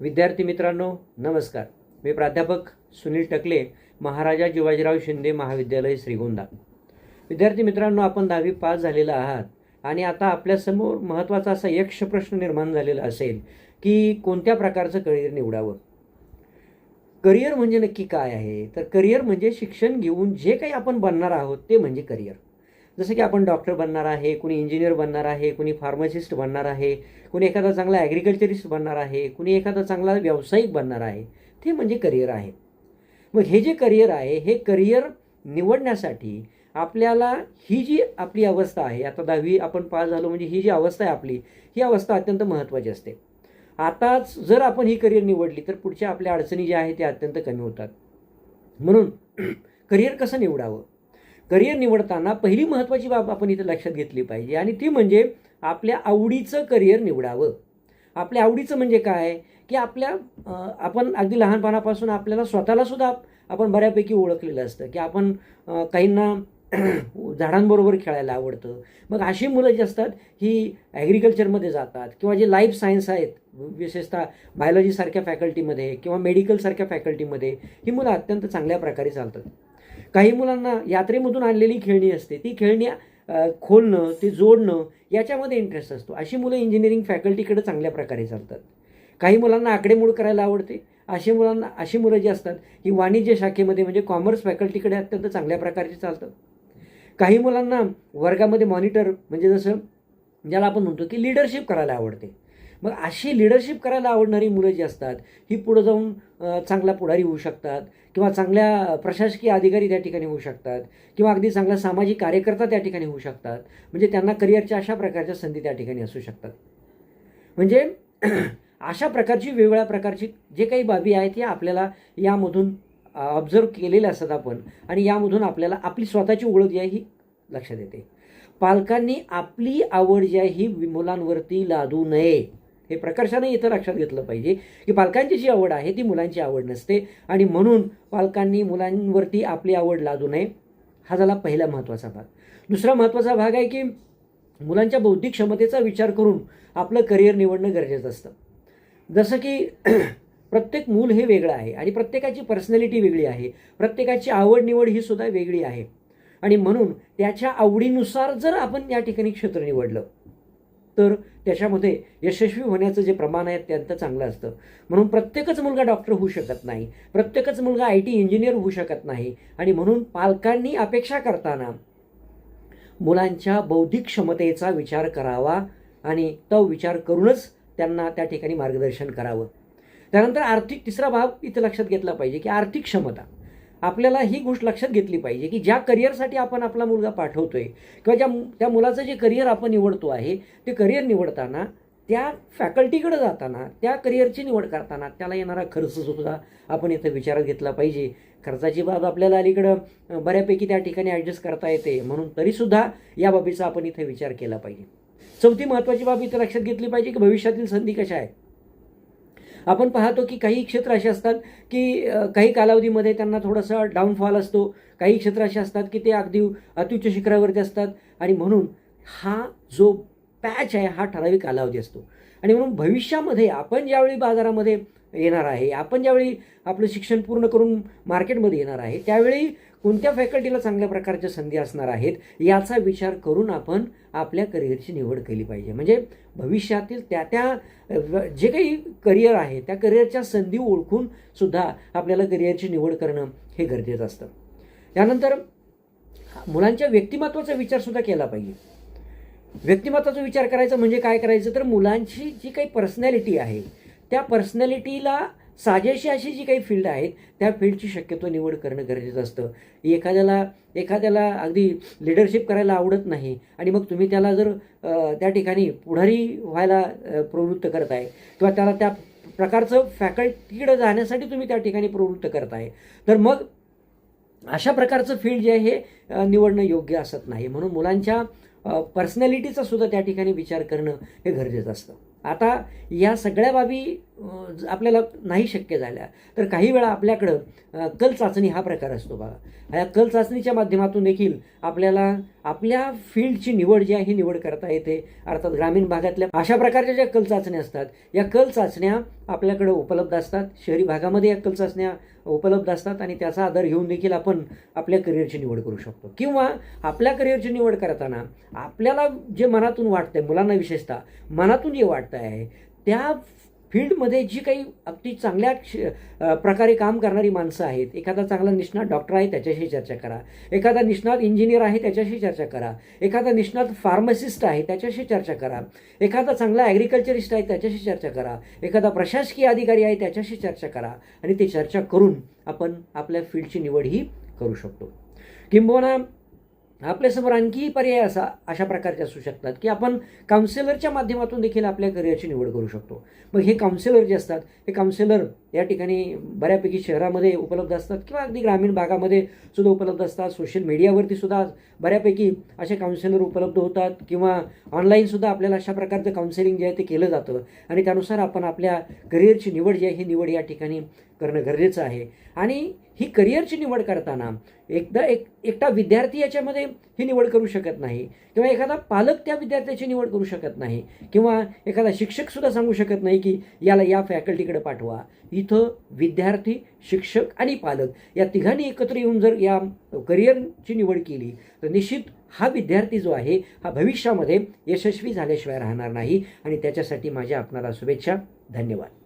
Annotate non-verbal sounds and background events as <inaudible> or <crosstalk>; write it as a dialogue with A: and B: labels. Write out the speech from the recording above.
A: विद्यार्थी मित्रांनो नमस्कार. मी प्राध्यापक सुनील टकले महाराजा जिवाजीराव शिंदे महाविद्यालय श्रीगोंदा. विद्यार्थी मित्रांनो आपण दहावी पास झालेला आहात आणि आता आपल्यासमोर महत्त्वाचा असा यक्ष प्रश्न निर्माण झालेला असेल की कोणत्या प्रकारचं करिअर निवडावं? करिअर म्हणजे नक्की काय आहे? तर करिअर म्हणजे शिक्षण घेऊन जे काही आपण बनणार आहोत ते म्हणजे करिअर जसं की आपण डॉक्टर बनणार आहे कुणी इंजिनियर बनणार आहे कुणी फार्मासिस्ट बनणार आहे कुणी एखादा चांगला ॲग्रिकल्चरिस्ट बनणार आहे कुणी एखादा चांगला व्यावसायिक बनणार आहे ते म्हणजे करिअर आहे. मग हे जे करिअर आहे हे करिअर निवडण्यासाठी आपल्याला ही जी आपली अवस्था आहे आता दहावी आपण पास झालो म्हणजे ही जी अवस्था आहे आपली ही अवस्था अत्यंत महत्त्वाची असते. आताच जर आपण ही करिअर निवडली तर पुढच्या आपल्या अडचणी ज्या आहेत त्या अत्यंत कमी होतात. म्हणून <clears throat> करिअर कसं निवडावं? करिअर निवडताना पहिली महत्त्वाची बाब आपण इथं लक्षात घेतली पाहिजे. आणि ती म्हणजे आपल्या आवडीचं करिअर निवडावं. आपल्या आवडीचं म्हणजे काय? की आपल्या आपण अगदी लहानपणापासून आपल्याला स्वतःला सुद्धा आपण बऱ्यापैकी ओळखलेलं असतं. की आपण काहींना <clears throat> झाडांबरोबर खेळायला आवडतं. मग अशी मुलं जी असतात ही ॲग्रिकल्चरमध्ये जातात किंवा जे लाईफ सायन्स आहेत विशेषतः बायोलॉजीसारख्या फॅकल्टीमध्ये किंवा मेडिकलसारख्या फॅकल्टीमध्ये ही मुलं अत्यंत चांगल्या प्रकारे चालतात. काही मुलांना यात्रेमधून आणलेली खेळणी असते. ती खेळणी खोलणं ते जोडणं याच्यामध्ये इंटरेस्ट असतो. अशी मुलं इंजिनिअरिंग फॅकल्टीकडे चांगल्या प्रकारे चालतात. काही मुलांना आकडेमोड करायला आवडते. अशी मुलांना अशी मुलं जी असतात ही वाणिज्य शाखेमध्ये म्हणजे कॉमर्स फॅकल्टीकडे अत्यंत चांगल्या प्रकारचे चालतात. काही मुलांना वर्गामध्ये मॉनिटर म्हणजे जसं ज्याला आपण म्हणतो की लिडरशिप करायला आवडते. मग अशी लिडरशिप करायला आवडणारी मुलं जी असतात ही पुढं जाऊन चांगला पुढारी होऊ शकतात किंवा चांगल्या प्रशासकीय अधिकारी त्या ठिकाणी होऊ शकतात किंवा अगदी चांगला सामाजिक कार्यकर्ता त्या ठिकाणी होऊ शकतात. म्हणजे त्यांना करिअरच्या अशा प्रकारच्या संधी त्या ठिकाणी असू शकतात. म्हणजे <clears throat> अशा प्रकारची वेगवेगळ्या प्रकारची जे काही बाबी आहेत या आपल्याला यामधून ऑब्झर्व केलेल्या असतात आपण आणि यामधून आपल्याला आपली स्वतःची ओळख जी आहे ही लक्षात येते. पालकांनी आपली आवड जी आहे ही मुलांवरती लादू नये. हे प्रकर्षाने इथं लक्षात घेतलं पाहिजे की पालकांची जी आवड आहे ती मुलांची आवड नसते. आणि म्हणून पालकांनी मुलांवरती आपली आवड लादू नये. हा झाला पहिला महत्त्वाचा भाग. दुसरा महत्त्वाचा भाग आहे की मुलांच्या बौद्धिक क्षमतेचा विचार करून आपलं करिअर निवडणं गरजेचं असतं. जसं की <clears throat> प्रत्येक मूल हे वेगळं आहे आणि प्रत्येकाची पर्सनॅलिटी वेगळी आहे. प्रत्येकाची आवड निवड ही सुद्धा वेगळी आहे. आणि म्हणून त्याच्या आवडीनुसार जर आपण या ठिकाणी क्षेत्र निवडलं तर त्याच्यामध्ये यशस्वी होण्याचं जे प्रमाण आहे अत्यंत चांगलं असतं. म्हणून प्रत्येकच मुलगा डॉक्टर होऊ शकत नाही प्रत्येकच मुलगा आय टी इंजिनियर होऊ शकत नाही आणि म्हणून पालकांनी अपेक्षा करताना मुलांच्या बौद्धिक क्षमतेचा विचार करावा आणि तो विचार करूनच त्यांना त्या ठिकाणी मार्गदर्शन करावं. त्यानंतर आर्थिक तिसरा भाग इथं लक्षात घेतला पाहिजे की आर्थिक क्षमता. आपल्याला ही गोष्ट लक्षात घेतली पाहिजे की ज्या करिअरसाठी आपण आपला मुलगा पाठवतोय किंवा ज्या त्या मुलाचं जे करिअर आपण निवडतो आहे ते करिअर निवडताना त्या फॅकल्टीकडे जाताना त्या करिअरची निवड करताना त्याला येणारा खर्च सुद्धा आपण इथं विचारात घेतला पाहिजे. खर्चाची बाब आपल्याला अलीकडं बऱ्यापैकी त्या ठिकाणी ॲडजस्ट करता येते. म्हणून तरीसुद्धा या बाबीचा आपण इथे विचार केला पाहिजे. चौथी महत्त्वाची बाब इथं लक्षात घेतली पाहिजे की भविष्यातील संधी कशा आहेत? आपण पाहतो की काही क्षेत्र असे असतात की काही कालावधीमध्ये त्यांना थोडासा डाऊनफॉल असतो. काही क्षेत्र असे असतात की ते अगदी अत्युच्च शिखरावरती असतात. आणि म्हणून हा जो पॅच आहे हा ठराविक कालावधी असतो. आणि म्हणून भविष्यामध्ये आपण ज्यावेळी बाजारामध्ये येणार आहे आपण ज्यावेळी आपलं शिक्षण पूर्ण करून मार्केटमध्ये येणार आहे त्यावेळी कोणत्या फॅकल्टीला चांगल्या प्रकारच्या संधी असणार आहेत याचा विचार करून आपण आपल्या करिअरची निवड केली पाहिजे. म्हणजे भविष्यातील त्या त्या जे काही करिअर आहे त्या करिअरच्या संधी ओळखून सुद्धा आपल्याला करिअरची निवड करणं हे गरजेचं असतं. त्यानंतर मुलांच्या व्यक्तिमत्वाचा विचारसुद्धा केला पाहिजे. व्यक्तिमत्वाचा विचार करायचा म्हणजे काय करायचं? तर मुलांची जी काही पर्सनॅलिटी आहे त्या पर्सनॅलिटीला साजेशी अशी जी काही फील्ड आहेत त्या फील्डची शक्यतो निवड करणं गरजेचं असतं. एखाद्याला एखाद्याला अगदी लिडरशिप करायला आवडत नाही आणि मग तुम्ही त्याला जर त्या ठिकाणी पुढारी व्हायला प्रवृत्त करताय किंवा त्याला त्या प्रकारचं फॅकल्टीकडे जाण्यासाठी तुम्ही त्या ठिकाणी प्रवृत्त करताय तर मग अशा प्रकारचं फील्ड जे आहे हे निवडणं योग्य असत नाही. म्हणून मुलांच्या पर्सनॅलिटीचा सुद्धा त्या ठिकाणी विचार करणं हे गरजेचं असतं. आता या सगळ्या बाबी आपल्याला नाही शक्य झाल्या. तर काही वेळा आपल्याकडं कल चाचणी हा प्रकार असतो बघा. या कल चाचणीच्या माध्यमातून देखील आपल्याला आपल्या फील्डची निवड जी आहे ही निवड करता येते. अर्थात ग्रामीण भागातल्या अशा प्रकारच्या ज्या कल चाचण्या असतात या कल चाचण्या आपल्याकडं उपलब्ध असतात. शहरी भागामध्ये या कल चाचण्या उपलब्ध असतात आणि त्याचा आधार घेऊन देखील आपण आपल्या करिअरची निवड करू शकतो. किंवा आपल्या करिअरची निवड करताना आपल्याला जे मनातून वाटतंय मुलांना विशेषतः मनातून जे वाटतं आहे त्या फील्डमध्ये जी काही अगदी चांगल्या प्रकारे काम करणारी माणसं आहेत एखादा चांगला निष्णात डॉक्टर आहे त्याच्याशी चर्चा करा. एखादा निष्णात इंजिनियर आहे त्याच्याशी चर्चा करा. एखादा निष्णात फार्मसिस्ट आहे त्याच्याशी चर्चा करा. एखादा चांगला ॲग्रिकल्चरिस्ट आहे त्याच्याशी चर्चा करा. एखादा प्रशासकीय अधिकारी आहे त्याच्याशी चर्चा करा. आणि ते चर्चा करून आपण आपल्या फील्डची निवड ही करू शकतो. किंबहुना आपल्यासमोर आणखी पर्याय असा अशा प्रकारचे असू शकतात की आपण काउन्सिलरच्या माध्यमातून देखील आपल्या करिअरची निवड करू शकतो. मग हे काउन्सिलर जे असतात हे काउन्सिलर या ठिकाणी बऱ्यापैकी शहरामध्ये उपलब्ध असतात किंवा अगदी ग्रामीण भागामध्ये सुद्धा उपलब्ध असतात. सोशल मीडियावरती सुद्धा बऱ्यापैकी असे काउन्सिलर उपलब्ध होतात किंवा ऑनलाईनसुद्धा आपल्याला अशा प्रकारचं काउन्सिलिंग जे आहे ते केलं जातं. आणि त्यानुसार आपण आपल्या करिअरची निवड जी आहे ही निवड या ठिकाणी करणं गरजेचं आहे. आणि ही करिअरची निवड करताना एकदा एक एकटा विद्यार्थी याच्यामध्ये ही निवड करू शकत नाही किंवा एखादा पालक त्या विद्यार्थ्याची निवड करू शकत नाही किंवा एखादा शिक्षकसुद्धा सांगू शकत नाही की याला या फॅकल्टीकडे पाठवा. इथं विद्यार्थी शिक्षक आणि पालक या तिघांनी एकत्र येऊन जर या करिअरची निवड केली तर निश्चित हा विद्यार्थी जो आहे हा भविष्यामध्ये यशस्वी झाल्याशिवाय राहणार नाही. आणि त्याच्यासाठी माझ्या आपणाला शुभेच्छा. धन्यवाद.